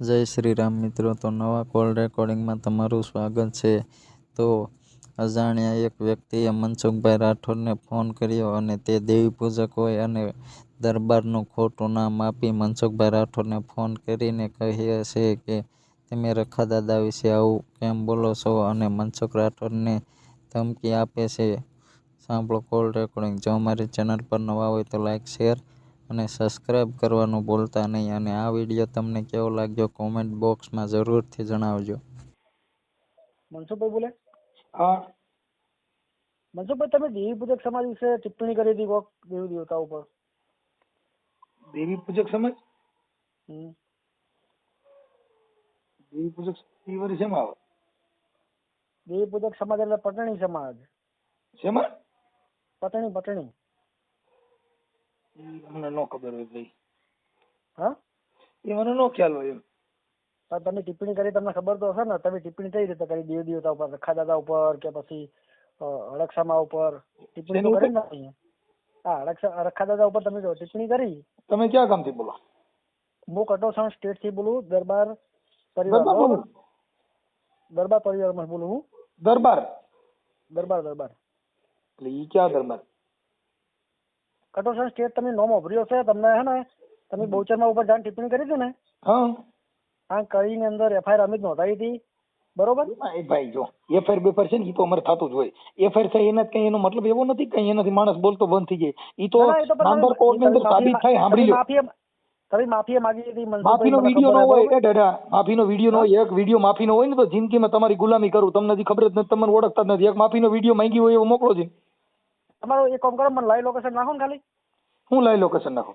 જય શ્રી રામ મિત્રો, તો નવા કોલ રેકોર્ડિંગમાં તમારું સ્વાગત છે. તો અજાણ્યા એક વ્યક્તિએ મનસુખભાઈ રાઠોડને ફોન કર્યો અને તે દેવી પૂજક હોય અને દરબારનું ખોટું નામ આપી મનસુખભાઈ રાઠોડને ફોન કરીને કહે છે કે, તમે રખા દાદા વિશે આવું કેમ બોલો છો? અને મનસુખ રાઠોડને ધમકી આપે છે. સાંભળો કોલ રેકોર્ડિંગ. જો અમારી ચેનલ પર નવા હોય તો લાઈક, શેર અને સબસ્ક્રાઈબ કરવાનું ભૂલતા નહીં અને આ વીડિયો તમને કેવો લાગ્યો કોમેન્ટ બોક્સમાં જરૂરથી જણાવજો. મનસુખભાઈ બોલે? હા મનસુખભાઈ તમે દેવી પૂજક સમાજ વિશે ટિપ્પણી કરી હતી કોક દેવી દેવતા ઉપર? દેવી પૂજક સમાજ? દેવી પૂજક વળી શેમાં આવે? દેવી પૂજક સમાજ એટલે પટણી સમાજ. શેમાં? પટણી પટણી. ઈ અમને ન ખબર હોય ભાઈ હા એ મને ન ખ્યાલ હોય એમ પણ તમે ટિપ્પણી કરી તમને ખબર તો હશે ને તમે ટિપ્પણી કઈ રીતે કરી દેવ દેવતા ઉપર રખા દાદા ઉપર કે પછી અ, ઉપર ટિપ્પણી તો કરી ને હા અળક્ષા રખા દાદા ઉપર તમે જો ટિપ્પણી કરી તમે ક્યાં ગામથી બોલો હું કટોસણ સ્ટેટથી બોલું દરબાર પરિવાર દરબાર પરિવારમાં બોલું હું દરબાર દરબાર દરબાર એટલે ઈ ક્યાં દરબાર કટોસણ સ્ટેટ તમે નોમ વાપર્યો છે તમને હે ને તમે બહુચરમાં ઉપર જાણ ટિપ્પણી કરી હતી ને? હા. હા કરીને અંદર એફઆઈઆર અમિત નોંધાવી હતી. બરોબર? એ ભાઈ જો એફઆઈઆર બેફાઈર છે ને એ તો અમારે થતું જ હોય. એફઆઈઆર થાય એના કઈ એનો મતલબ એવો નથી કઈ એનાથી માણસ બોલતો બંધ થઈ જાય. એ તો પણ કોર્ટની અંદર સાબિત થાય સાંભળી લો. માફી તમે માફી માગી હતી માફીનો વીડિયો ન હોય? એ દાદા માફીનો વીડિયો ન હોય એક વીડિયો માફીનો હોય ને તો જિંદગીમાં તમારી ગુલામી કરું. તમને ખબર જ નથી તમને ઓળખતા જ નથી. એક માફીનો વીડિયો માંગી હોય એવો મોકલો છે. તમારું એક કામ કરો મને લાઈવ લોકેશન નાખો ને ખાલી. હું લાઈ લોકેશન નાખો?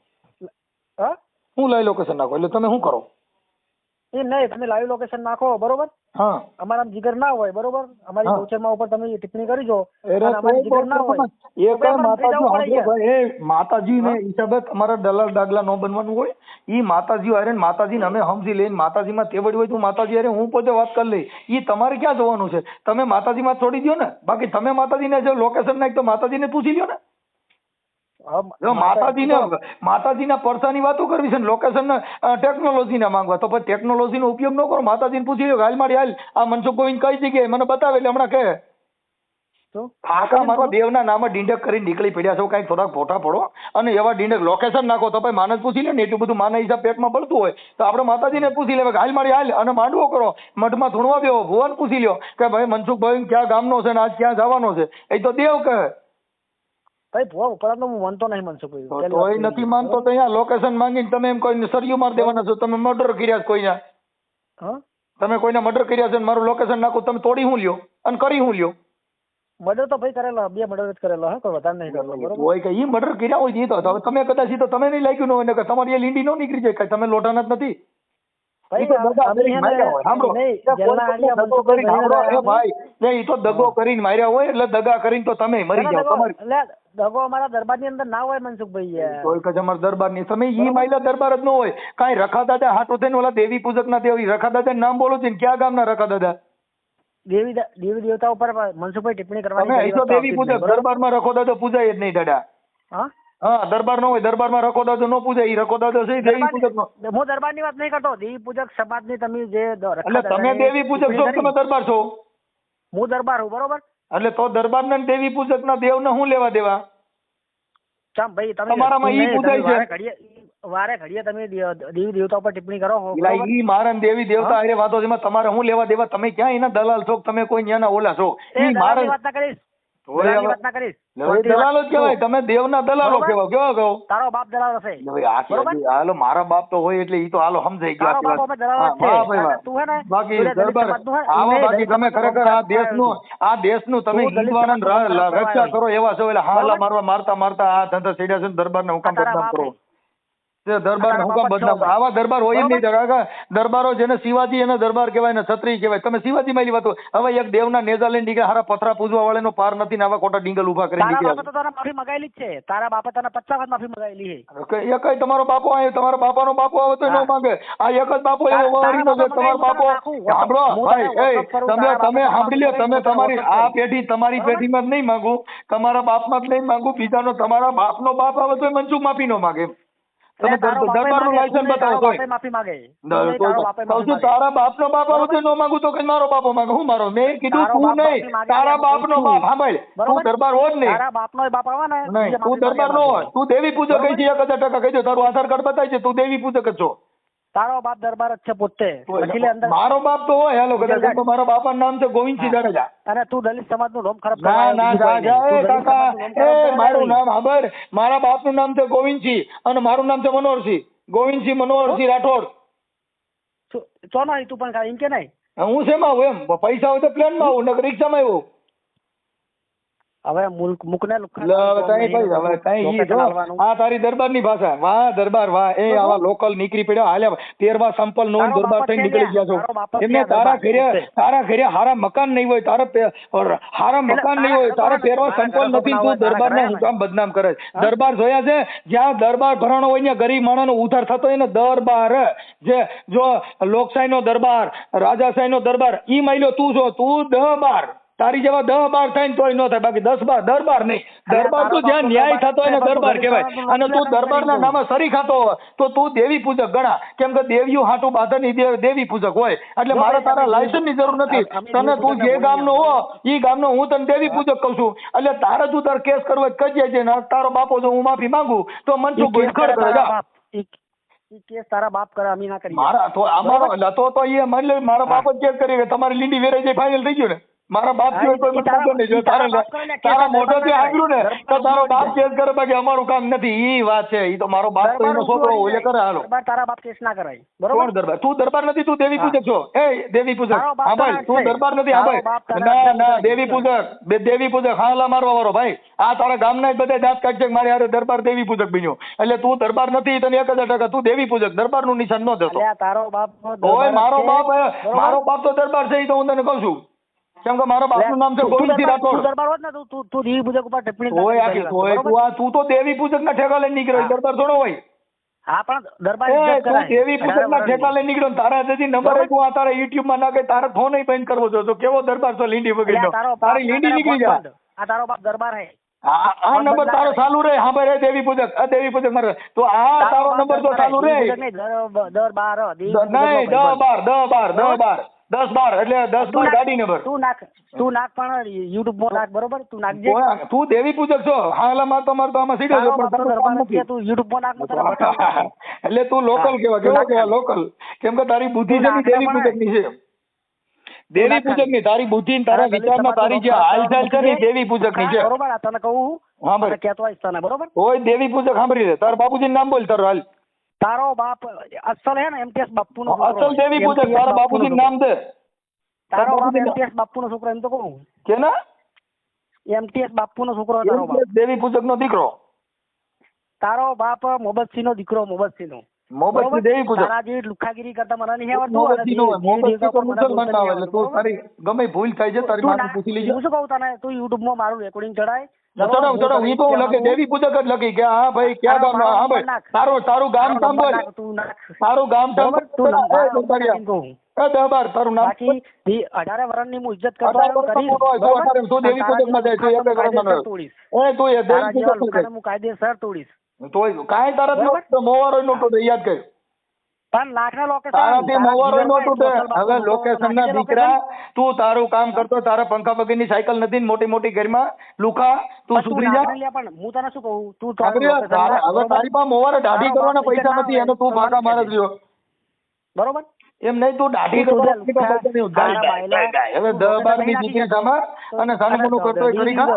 હા? હું લઈ લોકેશન નાખો? એટલે તમે શું કરો? એ નહીં તમે લાઈવ લોકેશન નાખો બરોબર? હા. અમારા જીગર ના હોય બરોબર? અમારી હા. બહુચરમાં ઉપર તમે ટિપ્પણી કરી જો. અમારી જીગર ના હોય. એ કઈ માતાજી એ માતાજી ને હિસાબે તમારા દલાલ ડાગલા નો બનવાનું હોય. ઈ માતાજી હારે ને માતાજીને અમે સમજી લઈને માતાજીમાં તેવડી હોય તો માતાજી અરે હું પોતે વાત કરી લઈ ઈ તમારે ક્યાં જવાનું છે? તમે માતાજીમાં છોડી દ્યો ને. બાકી તમે માતાજીને જો લોકેશન નાખ તો માતાજીને પૂછી લ્યો ને. માતાજીને માતાજીના પરસાની વાતો કરવી છે ને લોકેશન ટેકનોલોજીના માંગવા. તો પછી ટેકનોલોજીનો ઉપયોગ ન કરો. માતાજીને પૂછી લો હાલ મારી હાલ આ મનસુખ ગોવિંદ કઈ જગ્યાએ? મને બતાવે એટલે હમણાં કહે. તો? આખા મારા દેવના નામે ડીંડક કરીને નીકળી પડ્યા છો. કંઈક થોડાક ફોટા પડો. અને એવા ડીંડક લોકેશન નાખો તો ભાઈ માનસ પૂછી લે ને એટલું બધું માના હિસાબ પેટમાં પડતું હોય. તો આપણે માતાજીને પૂછી લેવા હાલ મારી હાલ અને માંડવો કરો. મઠમાં ધૂણવા બેહો. ભુવન પૂછી લ્યો કે ભાઈ મનસુખ ભાઈ ક્યાં ગામનો છે ને આજ ક્યાં જવાનો છે? એ તો દેવ કહે. ભાઈ ભુવા તો હું માનતો નહીં મનસુખભાઈ તોય નથી માનતો તો અહીંયા લોકેશન માંગીને તમે એમ કોઈને સરિયું માર દેવાના છો તમે મર્ડર કર્યા કોઈ કોઈના? હા? તમે કોઈને મર્ડર કર્યા છે ને મારું લોકેશન નાખો તમે તોડી હું લ્યો? અને કરી હું લ્યો? મર્ડર તો ભાઈ કરેલા બે મર્ડર જ કરેલા હા કોઈ વધારે નહીં કરેલો બરોબર? હોય કે ઈ મર્ડર કર્યા હોય એ તો તમે કદાચ તો તમે નહીં લાગ્યું ન હોય કે તમારી એ લીંડી ન નીકળી જાય કે તમે લોટાના જ નથી. દગા કરીને માર્યા હોય. ને એટલે દગા કરીને તો તમે મરી ના, જાવ દગો- તમારી દગો અમારા દરબારની અંદર ના હોય મનસુખભાઈ અમારા દરબારની તમે ઈ માયલા દરબાર જ ન હોય. કાંઈ રખા દાદા હાટો થઈને ઓલા દેવી પૂજક ના દેવી રખા દાદા નામ બોલો છે ને ક્યાં ગામના રખા દાદા દેવી દેવી દેવતા ઉપર મનસુખભાઈ ટિપ્પણી કરવાની તમે તો દેવી પૂજક દરબારમાં દરબારમાં રખો દાદા પૂજાય જ નહીં દાદા. હા? હા દરબાર નો હોય દરબારમાં રકો દાદો નો પૂજાય ઈ રકો દાદો છે દેવી પૂજક નો હું દરબારની વાત નહીં કરતો દેવી પૂજક સમાજની તમે જે એટલે તમે દેવી પૂજક છો તમે દરબાર છો? હું દરબાર હું બરોબર? એટલે તો દરબાર ને દેવી પૂજક ના દેવ ને હું લેવા દેવા? ચમ ભાઈ તમે તમારામાં ઈ પૂજાય છે. વારે ઘડીએ તમે દેવી દેવતા ઉપર ટિપ્પણી કરો છો, ઈ મારન ને દેવી દેવતા હારે વાતો છે તમારે હું લેવા દેવા? તમે ક્યાં એના દલાલ છો તમે કોઈ ન્યાના ઓલા છો? ઈ મારન વાત ના કરીશ. ના દલાલો તમે દેવના દલાલો? કેવા કહો? તારો બાપ દલાલ હશે. હાલો મારા બાપ તો હોય એટલે ઈ તો હાલો સમજાઈ ગયા ને, બાકી દરબાર. આવા બાકી તમે ખરેખર આ દેશ દેશનું આ દેશનું તમે તું દલિત હિંદવાના સમાજનું રા- કામ રક્ષા કરો એવા છો એટલે હાલા મારવા મારતા મારતા આ ધંધા સીડ્યા છે ને દરબારને હું કામ આ તારા બદનામ કરો. તે દરબાર હું કામ તારા બાપ જ બદનામ આવા દરબાર હોય જ નહીં કાકા દરબારો જેને શિવાજી એને દરબાર કહેવાય ને છત્રી કહેવાય. તમે શિવાજી માં વાતો હવે એક દેવના નેજા લઈને નીકળ્યા હારા પથરા પૂજવા વાળાનો પાર નથી ને આવા ખોટા ડીંગલ ઊભા કરી તારા બાપે નીકળ્યા તો તને માફી મગાયેલી જ છે. તારા બાપા તને પચાસ વખત માફી મગાયેલી છે. કે એ કઈ તમારો બાપો આવે તમારા બાપાનો બાપો આવે તો ન માંગે. આ એક જ બાપો એવો વારી નો તમારો બાપો સાંભળો ભાઈ એ તમે તમે સાંભળી લ્યો તમે તમારી આ પેઢી તમારી પેઢી પેઢીમાં જ નહીં માંગુ. તમારા બાપમાં જ નહીં માંગુ. બીજાનો તમારા બાપનો બાપ આવે તો મનસુખ માફી નો માંગે. તમે દરબારનું લાયસન્સ બતાવો માફી માગે. તારો બાપનો બાપ નો માંગુ તો કે મારો બાપો માંગે. હું મારો? મેં કીધું તું નહીં. તારા બાપનો બાપ. સાંભળ તું દરબાર હો જ નહીં. તારા બાપનો બાપ આવે ને નહીં તું દરબાર નો હોય. તું દેવી પૂજક કહી છે? એક હજાર ટકા કહી દો. તારું આધાર કાર્ડ બતાવી છે. તું દેવી પૂજક જ છો. તારો બાપ દરબાર જ છે પોતે. અંદર મારો બાપ તો હોય હેલો કદાચ મારા બાપાનું નામ છે ગોવિંદસિંહ જાડેજા. અને તું દલિત સમાજનું નામ ખરાબ ના ના. રાજા એ કાકા એ મારું નામ હાબર મારા બાપનું નામ છે ગોવિંદસિંહ અને મારું નામ છે મનોહરસિંહ. ગોવિંદસિંહ મનોહરસિંહ રાઠોડ. ચોનો તું પણ એમ કે નહીં? હું શેમાં આવું એમ? પૈસા હોય તો પ્લેનમાં આવું નકર રિક્ષામાં આવું. હવે મુલ્ક મુકને હવે કામ ભાઈ હવે કઈ આ તારી દરબારની ભાષા. વાહ દરબાર વાહ. એ આવા લોકલ નીકળી પડ્યો. હાલ્યા તેરવા સંપલ નો દરબાર છે નીકળી ગયા? છો. એમને તારા ઘરે તારા ઘરે હારા મકાન નહીં હોય. તારા હારા મકાન નહીં હોય. તારે તેરવા સંપલ નથી. તું દરબાર ને કામ બદનામ કરે દરબાર જોયા છે? જ્યાં દરબાર ભરાણો હોય ત્યાં ગરીબ માણસનો ઉધાર થતો હોય ને દરબાર. જે જો લોકશાહી નો દરબાર રાજાશાહી નો દરબાર ઈ માયલો તું છો તું દહ બાર તારી જેવા દહ બાર થાય ને તોય ન થાય બાકી દસ બાર દરબાર નહીં. દરબાર તો જ્યાં ન્યાય દરબાર થતો એને દરબાર કહેવાય. અને તું દરબારના નામે સરી ખાતો હોય તો તું દેવી પૂજક ગણા કેમ કે દેવીઓ હાટું બાંધણી દેવી પૂજક હોય. એટલે મારે તારા તમે લાયસન્સની જરૂર નથી. તને તું જે ગામનો હો એ ગામનો હું તને દેવી પૂજક કહું છું. એટલે તારે તું તાર કેસ કરવો તો છે ને તારો બાપો જો હું માફી માંગુ તો મન તું કેસ કરે જા. કેસ તારા બાપ કરે અમે ના કરી મારા તો અમારો તો તો એ માની મારા બાપ જ કેસ કરી તમારી લીંડી વેરાઈ જાય ફાઇનલ થઈ ગયું ને? મારા બાપ સિવાય કોઈ તારા- મોટો નહીં જો તારા તારા ને કેસ તારા આ મોઢેથી સાંભળ્યું ને તો તારો બાપ કેસ કરે બાકી અમારું કામ નથી. ઈ વાત છે. ઈ તો મારો બાપ તો એનો છોકરો હોય કરે હાલો. તારા બાપ કેસ ના કરાય. કોણ બરોબર દરબાર? તું દરબાર નથી તું દેવી પૂજક છો. એ દેવી પૂજક. હા ભાઈ તું દરબાર નથી હા ભાઈ. ના ના દેવી પૂજક. બે દેવી પૂજક હાલા મારવા વાળો ભાઈ. આ તારા ગામના જ બધા દાંત કાઢશે મારી મારે હારે દરબાર દેવી પૂજક બન્યો. એટલે તું દરબાર નથી તને એક હજાર ટકા તું દેવી પૂજક. દરબારનું નિશાન ન દેતો તારો બાપ ઓય મારો બાપ મારો બાપ તો દરબાર છે એ તો હું તને કહું છું. કેમ કે મારા બાપનું નામ છે ગોવિંદસિંહ રાઠોડ. દરબાર હોત ને તું તું દેવી પૂજક ઉપર ટિપ્પણી કરી આખી વાત, તું આ તું તો દેવી પૂજક ના ઠેકા લઈને નીકળ્યો દરબાર થોડો હોય. હા પણ દરબાર ઇજ્જત તું કરાય. દેવી પૂજક ના ઠેકા લઈને નીકળ્યો તારા જતી નંબર એક આ તારા યુટ્યુબમાં નાખે તારે ફોન બંધ કરવો જોઈએ. તો કેવો દરબાર તો લીંડી વગેરે તારો લીંડી નીકળી જા આ તારો બાપ દરબાર હે. આ નંબર તારો. ચાલુ રે હા ભાઈ દેવી પૂજક આ દેવી પૂજક મારે. તો આ તારો નંબર તો દરબાર ચાલુ રે રહે નહીં, દર બાર. દ- નહીં. બાર દસ બાર દસ બાર એટલે દસ બાર ગાડી નંબર. તું નાખ તું નાખ પણ યુટ્યુબમાં નાખ બરોબર? તું નાખજે. તું દેવી પૂજક છો. હાલ અમાર તો આમાં તારો છે, પણ તો યુટ્યુબમાં નાખ. એટલે તું લોકલ કેવા કેવા કેવા લોકલ કેમ કે તારી બુદ્ધિ છે દેવી પૂજકની છે. દેવી પૂજકની તારી બુદ્ધિ ને તારા વિચારમાં તારી જે હાલચાલ છે ને. દેવી પૂજકની છે બરોબર આ તને કહું હા. બરાબર કેતો આવીશ તને બરોબર? ઓય દેવી પૂજક સાંભળી લે. તારા બાપુજી નામ બોલ તારું હાલ. તારો બાપ અસલ હે ને એમટીએસ બાપુ નો અસલ દેવી પૂજક તારા બાપુજી નામ દે તારો બાપ એમટીએસ બાપુ નો છોકરો એમ તો કહું કે ના એમટીએસ બાપુ નો છોકરો તારો બાપ. દેવી પૂજક નો દીકરો. તારો બાપ મોબતસિંહ નો દીકરો મોબતસિંહ નો મોહબ્બતસિંહ દેવી પૂજક. તારા જેવી લુખાગીરી કરતા મને નહીં આવડતું મોહબ્બતસિંહ તો મુસલમાન ના આવે એટલે તું તારી ગમે ભૂલ થાય છે તારી માથે પૂછી લેજે. હું શું કહું તને? તું યુટ્યુબમાં મારું રેકોર્ડિંગ ચડાય ચડાવ ચડાવ ઈ તો હું લખે દેવી પૂજક જ લખી કે હા ભાઈ ક્યાં ગામ હા ભાઈ તારું તારું ગામ સાંભળ. તારું ગામ સાંભળ. એ દરબાર તારું નામ બાકી દી- અઢારે વર્ષની હું ઇજ્જત કરતો કરીશ, તું દેવી પૂજકમાં જાય, છે એક હું એ તું એ દેવી પૂજક લુખાને હું કાયદેસર તોડીશ. તોય કાંઈ તારા બરોબર? મોવારો નો યાદ કર. પણ લાખના લોકેશન તારાથી તારા મોવારો નો તૂટે હવે લોકેશન ના દીકરા તું તારું કામ કરતો તારા પંખા વગરની સાયકલ નથી મોટી મોટી ઘરમાં. લુકા તું સુધરી જા. પણ હું તને શું કહું? તું હવે તારી પાસે મોવારે દાઢી કરવાના પૈસા નથી એનો એને તું ભાગા મારે જો બરોબર? એમ નહીં તું દાઢી કરતો. હવે દહ બારની દીકરી નાખી અને સાનું કરતો હોય કરી ખા.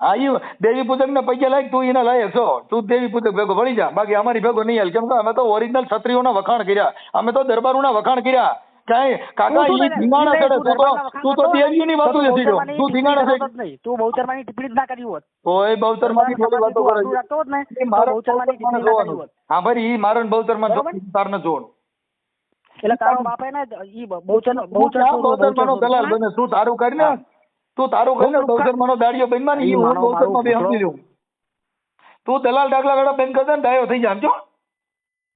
હા દેવી પૂજક ને પૈસા લાયક તું એના લાયક છો? તું દેવી પૂજક ભેગો ભળી જા. બાકી અમારી ભેગો નહીં હાલ. કેમ કે અમે તો ઓરિજિનલ ક્ષત્રિયોના વખાણ કર્યા. અમે તો દરબારોના વખાણ કર્યા. કાંઈ? કાકા તું ઈ ધીંગાણા કરે? ચડે તું તો તું તો કરતો ની વાતો જતી બહુચરમાની તું ધીંગાણા ટિપ્પણી છે. જ નહીં. તું બહુચરમાની ટિપ્પણી જ ના કરી હોત. ઓય બહુચરમાંથી થોડી વાતો કરે તું રાખતો હોત ને, છે મારે બહુચરમાની ટિપ્પણી ના કરી હોત. હા ભાઈ ઈ મારે બહુચરમાં તાર ન જોવાનું એટલે તારો બાપ ને ઈ બહુચર બહુચર બહુચર બહુચર દલાલ બને તું તારું કરી ને. તું તારું કરી ને હું લુખા- દાડિયો બનવા ને ઈ હું મારો- બહુચરમાં બે સમજી લઉં તું દલાલ ડાકલા ગડા બેન કરતા ને ડાયો થઈ જા સમજો?